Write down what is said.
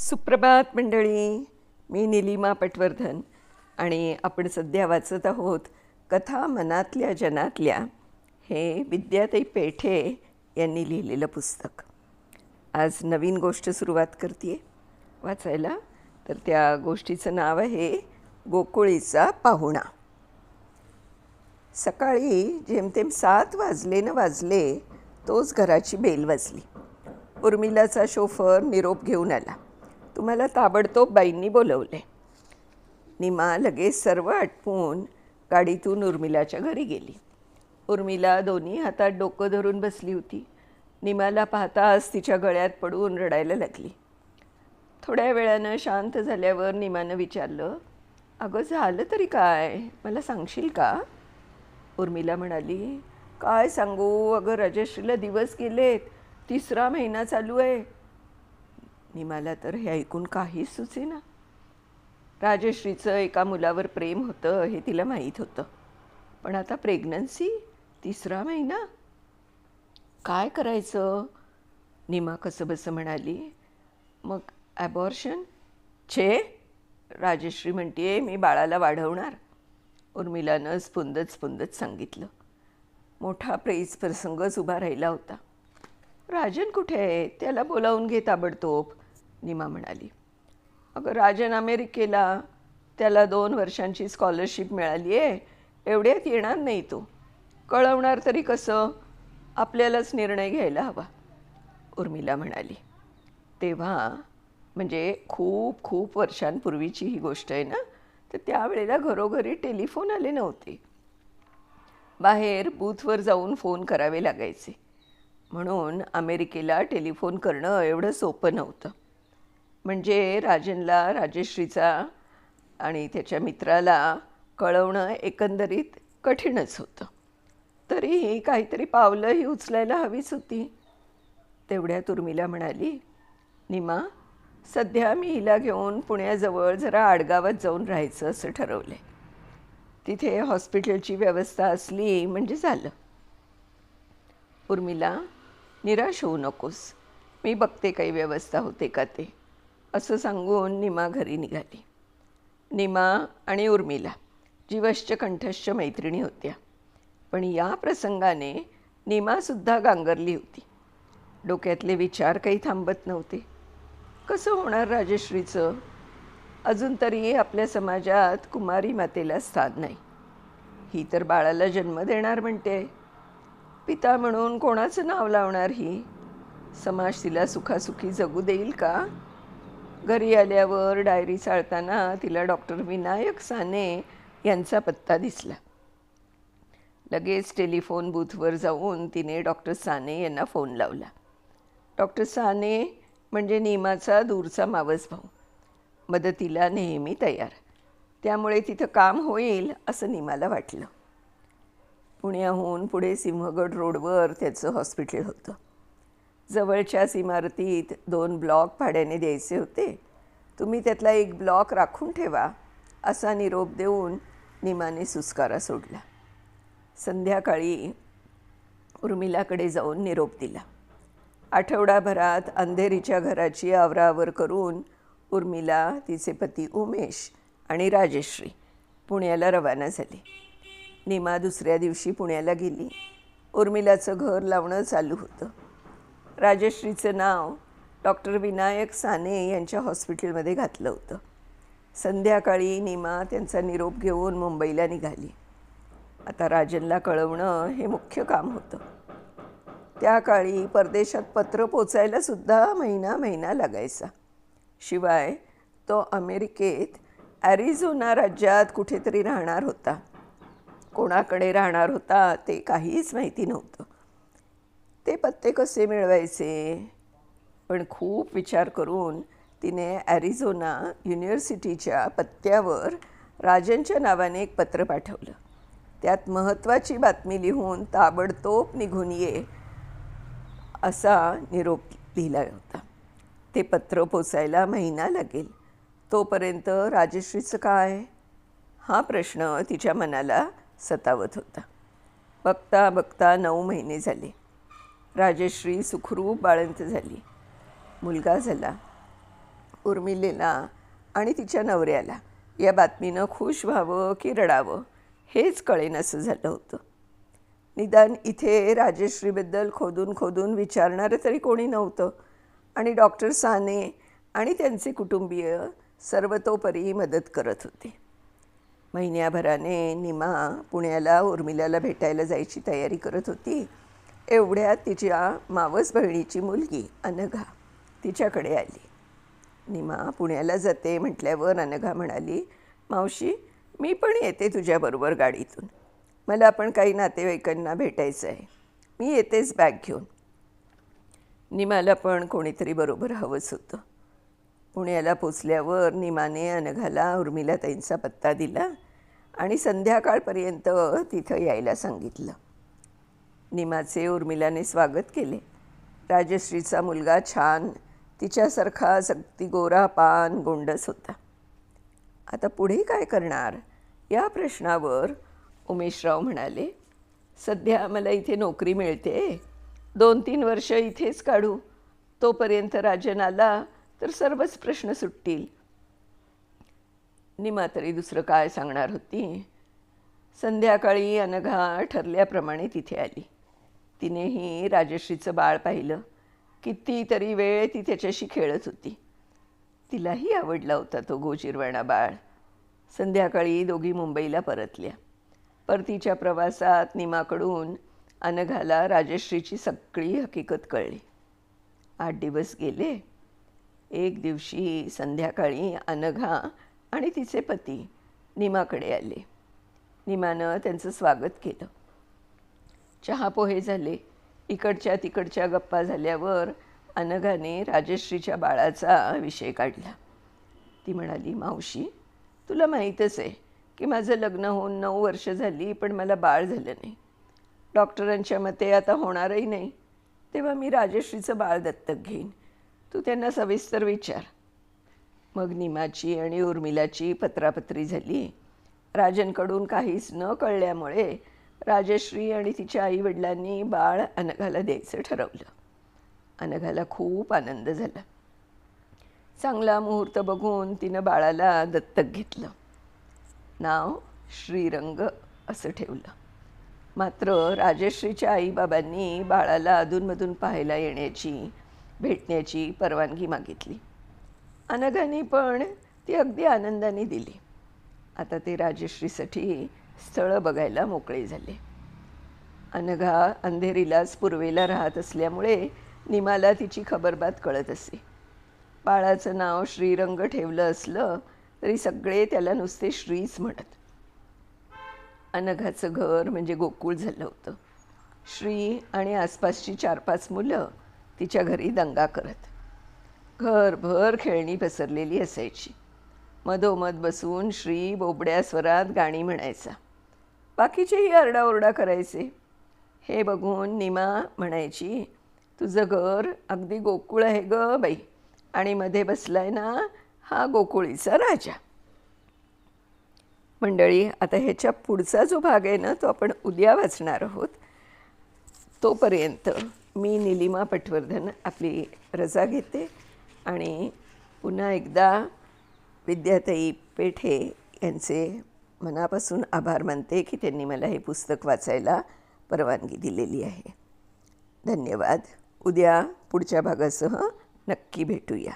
सुप्रभात मंडळी. मी निलिमा पटवर्धन आणि आपण सध्या वाचत आहोत कथा मनातल्या जनातल्या हे विद्याताई पेठे यांनी लिहिलेलं पुस्तक. आज नवीन गोष्ट सुरुवात करते वाचायला? तर त्या गोष्टीचं नाव आहे गोकुळीचा पाहुणा. सकाळी जेमतेम सात वाजले न वाजले तोच घराची बेल वाजली. उर्मिलाचा शोफर निरोप घेऊन आला. तुम्हाला ताबडतोब बाईंनी बोलवले. निमा लगेच सर्व आटपून गाडीतून उर्मिलाच्या घरी गेली. उर्मिला दोन्ही हातात डोकं धरून बसली होती. निमाला पाहताच तिच्या गळ्यात पडून रडायला लागली. थोड्या वेळानं शांत झाल्यावर निमानं विचारलं अगं झालं तरी काय? मला सांगशील का? उर्मिला म्हणाली काय सांगू? अगं राजश्रीला दिवस गेलेत. तिसरा महिना चालू आहे. निमाला तर हे ऐकून काहीच सुचेना राजश्रीचं एका मुलावर प्रेम होतं हे तिला माहीत होतं. पण आता प्रेग्नन्सी? तिसरा महिना? काय करायचं? निमा कसं बसं म्हणाली? मग ॲबॉर्शन छे? राजश्री म्हणते मी बाळाला वाढवणार. उर्मिलानं स्पुंदत स्पुंदत सांगितलं. मोठा प्रेस प्रसंगच उभा राहिला होता. राजन कुठे? आहे त्याला बोलावून घे ताबडतोब. निमा म्हणाली. अगं राजन अमेरिकेला त्याला दोन वर्षांची स्कॉलरशिप मिळाली आहे एवढ्यात येणार नाही तो. कळवणार तरी कसं? आपल्यालाच निर्णय घ्यायला हवा उर्मिला म्हणाली. तेव्हा म्हणजे खूप खूप वर्षांपूर्वीची ही गोष्ट आहे ना? तर त्यावेळेला घरोघरी टेलिफोन आले नव्हते. बाहेर बूथवर जाऊन फोन करावे लागायचे. म्हणून अमेरिकेला टेलिफोन करणं एवढं सोपं नव्हतं. म्हणजे राजनला राजश्रीचा आणि त्याच्या मित्राला कळवणं एकंदरीत कठीणच होतं. तरीही काहीतरी पावलंही उचलायला हवीच होती. तेवढ्यात उर्मिला म्हणाली निमा सध्या मी हिला घेऊन पुण्याजवळ जरा आडगावात जाऊन राहायचं असं ठरवलं आहे तिथे हॉस्पिटलची व्यवस्था असली म्हणजे झालं. उर्मिला निराश होऊ नकोस. मी बघते काही व्यवस्था होते का ते. असं सांगून निमा घरी निघाली. निमा आणि उर्मिला जीवश्च कंठश्च मैत्रिणी होत्या. पण या प्रसंगाने निमासुद्धा गांगरली होती. डोक्यातले विचार काही थांबत नव्हते. कसं होणार राजश्रीचं? अजून तरी आपल्या समाजात कुमारी मातेला स्थान नाही. ही तर बाळाला जन्म देणार म्हणते. पिता म्हणून कोणाचं नाव लावणार ही? समाज तिला सुखासुखी जगू देईल का? घरी आल्यावर डायरी चाळताना तिला डॉक्टर विनायक साने यांचा पत्ता दिसला. लगेच टेलिफोन बूथवर जाऊन तिने डॉक्टर साने यांना फोन लावला. डॉक्टर साने म्हणजे निमाचा दूरचा मावस भाऊ. मदतीला नेहमी तयार. त्यामुळे तिथं काम होईल असं निमाला वाटलं. पुण्याहून पुढे सिंहगड रोडवर त्याचं हॉस्पिटल होतं. जवळच्याच इमारतीत दोन ब्लॉक भाड्याने द्यायचे होते. तुम्ही त्यातला एक ब्लॉक राखून ठेवा असा निरोप देऊन निमाने सुस्कारा सोडला. संध्याकाळी उर्मिलाकडे जाऊन निरोप दिला. आठवडाभरात अंधेरीच्या घराची आवरावर करून उर्मिला तिचे पती उमेश आणि राजश्री पुण्याला रवाना झाली. निमा दुसऱ्या दिवशी पुण्याला गेली. उर्मिलाचं घर लावणं चालू होतं. राजश्रीचं नाव डॉक्टर विनायक साने यांच्या हॉस्पिटलमध्ये घातलं होतं. संध्याकाळी निमा त्यांचा निरोप घेऊन मुंबईला निघाली. आता राजनला कळवणं हे मुख्य काम होतं. त्या काळी परदेशात पत्र पोचायला सुद्धा महिना महिना लागायचा. शिवाय तो अमेरिकेत ॲरिझोना राज्यात कुठेतरी राहणार होता. कोणाकडे राहणार होता ते काहीच माहिती नव्हतं. ते पत्ते कसे मिळवायचे? पण खूप विचार करून तिने ॲरिझोना युनिव्हर्सिटीच्या पत्त्यावर राजनच्या नावाने एक पत्र पाठवलं. त्यात महत्त्वाची बातमी लिहून ताबडतोब निघून ये असा निरोप लिहिला होता. ते पत्र पोचायला महिना लागेल. तोपर्यंत राजश्रीचं काय? हा प्रश्न तिच्या मनाला सतावत होता. बघता बघता नऊ महिने झाले. राजश्री सुखरूप बाळंत झाली. मुलगा झाला उर्मिलेला आणि तिच्या नवऱ्याला. या बातमीनं खुश व्हावं की रडावं हेच कळेनसं झालं होतं. निदान इथे राजश्रीबद्दल खोदून खोदून विचारणारं तरी कोणी नव्हतं. आणि डॉक्टर साने आणि त्यांचे कुटुंबीय सर्वतोपरी मदत करत होते. महिन्याभराने निमा पुण्याला उर्मिलाला भेटायला जायची तयारी करत होती. एवढ्यात तिच्या मावस बहिणीची मुलगी अनघा तिच्याकडे आली. निमा पुण्याला जाते म्हटल्यावर अनघा म्हणाली मावशी मी पण येते तुझ्याबरोबर गाडीतून. मला पण काही नातेवाईकांना भेटायचं आहे. मी येतेच बॅग घेऊन. निमाला पण कोणीतरी बरोबर हवंच होतं. पुण्याला पोचल्यावर निमाने अनघाला उर्मिलाताईंचा पत्ता दिला आणि संध्याकाळपर्यंत तिथं यायला सांगितलं. निमाचे उर्मिलाने स्वागत केले. राजश्रीचा मुलगा छान तिच्यासारखा सक्ती गोरा पान गोंडस होता. आता पुढे काय करणार? या प्रश्नावर उमेशराव म्हणाले सध्या मला इथे नोकरी मिळते. दोन तीन वर्ष इथेच काढू. तोपर्यंत राजन आला तर सर्वच प्रश्न सुटतील. निमा तरी दुसरं काय सांगणार होती? संध्याकाळी अनघा ठरल्याप्रमाणे तिथे आली. तिनेही राजश्रीचं बाळ पाहिलं. कितीतरी वेळ ती त्याच्याशी खेळत होती. तिलाही आवडला होता तो गोचिरवाणा बाळ. संध्याकाळी दोघी मुंबईला परतल्या. परतीच्या प्रवासात निमाकडून अनघाला राजश्रीची सगळी हकीकत कळली. आठ दिवस गेले. एक दिवशी संध्याकाळी अनघा आणि तिचे पती निमाकडे आले. निमानं त्यांचं स्वागत केलं. चहा पोहे झाले. इकडच्या तिकडच्या गप्पा झाल्यावर अनघाने राजश्रीच्या बाळाचा विषय काढला ती म्हणाली मावशी तुला माहीतच आहे की माझं लग्न होऊन नऊ वर्ष झाली पण मला बाळ झालं नाही. डॉक्टरांच्या मते आता होणारही नाही. तेव्हा मी राजश्रीचं बाळ दत्तक घेईन. तू त्यांना सविस्तर विचार. मग निमाची आणि उर्मिलाची पत्रापत्री झाली. राजनकडून काहीच न कळल्यामुळे राजश्री आणि तिच्या आईवडिलांनी बाळ अनघाला द्यायचं ठरवलं. अनघाला खूप आनंद झाला. चांगला मुहूर्त बघून तिनं बाळाला दत्तक घेतलं. नाव श्रीरंग असं ठेवलं. मात्र राजश्रीच्या आईबाबांनी बाळाला अधूनमधून पाहायला येण्याची भेटण्याची परवानगी मागितली. अनघाने पण ती अगदी आनंदाने दिली. आता ते राजश्रीसाठी स्थळं बघायला मोकळे झाले. अनघा अंधेरीलाच पूर्वेला राहत असल्यामुळे निमाला तिची खबरबात कळत असे. बाळाचं नाव श्रीरंग ठेवलं असलं तरी सगळे त्याला नुसते श्रीच म्हणत. अनघाचं घर म्हणजे गोकुळ झालं होतं. श्री आणि आसपासची चार पाच मुलं तिच्या घरी दंगा करत. घरभर खेळणी पसरलेली असायची. मधोमध बसून श्री बोबड्या स्वरात गाणी म्हणायचा. बाकीचेही आरडाओरडा करायचे. हे बघून निमा म्हणायची तुझं घर अगदी गोकुळ आहे ग बाई आणि मध्ये बसलाय ना हा गोकुळीचा राजा. मंडळी आता ह्याच्या पुढचा जो भाग आहे ना तो आपण उद्या वाचणार आहोत. तोपर्यंत मी निलिमा पटवर्धन आपली रजा घेते आणि पुन्हा एकदा विद्याताई पेठे यांचे मनापासून आभार मानते की त्यांनी मला हे पुस्तक वाचायला परवानगी दिलेली आहे. धन्यवाद. उद्या पुढच्या भागासह नक्की भेटूया.